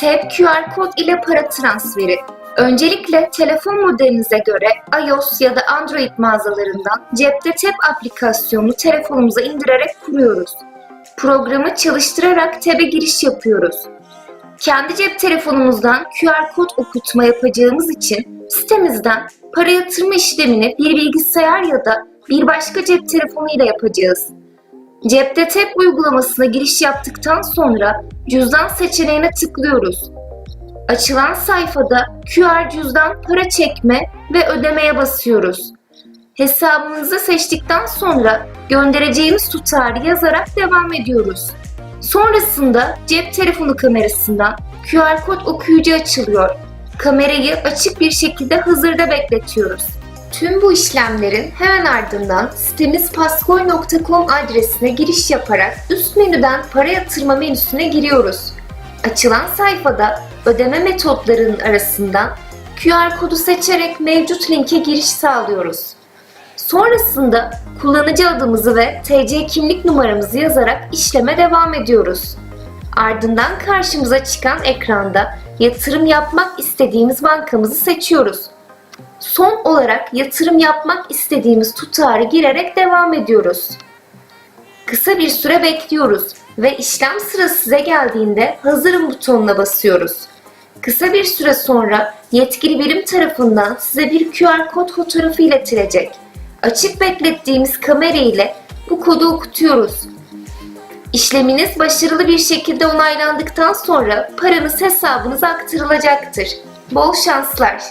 TEP QR kod ile para transferi. Öncelikle telefon modelinize göre iOS ya da Android mağazalarından cepte TEP aplikasyonunu telefonumuza indirerek kuruyoruz. Programı çalıştırarak TEP'e giriş yapıyoruz. Kendi cep telefonumuzdan QR kod okutma yapacağımız için sitemizden para yatırma işlemini bir bilgisayar ya da bir başka cep telefonuyla yapacağız. Cepte TEP uygulamasına giriş yaptıktan sonra cüzdan seçeneğine tıklıyoruz. Açılan sayfada QR cüzdan para çekme ve ödemeye basıyoruz. Hesabımızı seçtikten sonra göndereceğimiz tutarı yazarak devam ediyoruz. Sonrasında cep telefonu kamerasından QR kod okuyucu açılıyor. Kamerayı açık bir şekilde hazırda bekletiyoruz. Tüm bu işlemlerin hemen ardından sitemiz pascoy.com adresine giriş yaparak üst menüden para yatırma menüsüne giriyoruz. Açılan sayfada ödeme metotlarının arasından QR kodu seçerek mevcut linke giriş sağlıyoruz. Sonrasında kullanıcı adımızı ve TC kimlik numaramızı yazarak işleme devam ediyoruz. Ardından karşımıza çıkan ekranda yatırım yapmak istediğimiz bankamızı seçiyoruz. Son olarak yatırım yapmak istediğimiz tutarı girerek devam ediyoruz. Kısa bir süre bekliyoruz ve işlem sırası size geldiğinde hazırım butonuna basıyoruz. Kısa bir süre sonra yetkili birim tarafından size bir QR kod fotoğrafı iletilecek. Açık beklettiğimiz kamera ile bu kodu okutuyoruz. İşleminiz başarılı bir şekilde onaylandıktan sonra paranız hesabınıza aktarılacaktır. Bol şanslar.